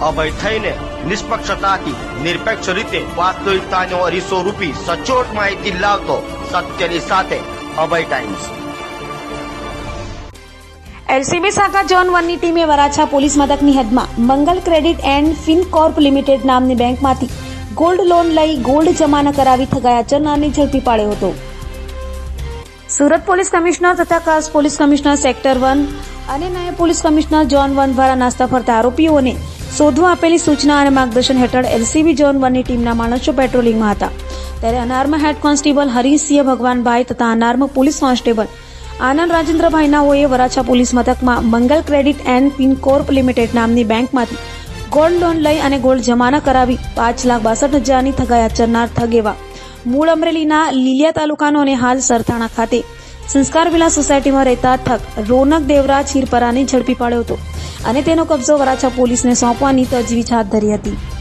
અભય થઈને નિષ્પક્ષતાથી નિરપેક્ષ રીતે વાસ્તવિકતાનો અરીસો રૂપી સચોટ માહિતી લાવતો સત્યની સાથે અભય ટાઈમ્સ. એલસીબી શાખા ઝોન વનની ટીમે વરાછા પોલીસ મથકની હદમાં Mangal Credit and Fincorp Limited નામની બેંકમાંથી ગોલ્ડ લોન લઈ ગોલ્ડ જમા ન કરાવી થગાયા ચરનારને ઝડપી પાડ્યો હતો. સુરત પોલીસ કમિશનર તથા ખાસ પોલીસ કમિશનર સેક્ટર વન અને નાયબ પોલીસ કમિશનર જોન વન દ્વારા નાસ્તા ફરતા આરોપીઓને શોધવા આપેલી સૂચના અને માર્ગદર્શન હેઠળ એલસીબી ઝોન વનની ટીમના માણસો પેટ્રોલિંગમાં હતા. ત્યારે unarmed head constable Harisinh Bhagwanbhai તથા અનાર્મ પોલીસ કોન્સ્ટેબલ આનંદ રાજેન્દ્રભાઈના નાઓએ વરાછા પોલીસ મથકમાં Mangal Credit and Fincorp Limited નામની બેંકમાંથી ગોલ્ડ લોન લઈ અને ગોલ્ડ જમાના કરાવી પાંચ લાખ બાસઠ હજારની થગાયા ચરનાર થગેવા મૂળ અમરેલીના લીલિયા તાલુકાનો અને હાલ સરથાણા ખાતે સંસ્કાર વિલા સોસાયટીમાં રહેતા ઠગ રોનક દેવરાજ હીરપરાને ઝડપી પાડ્યો હતો અને તેનો કબજો વરાછા પોલીસને સોંપવાની તજવીજ હાથ ધરી હતી.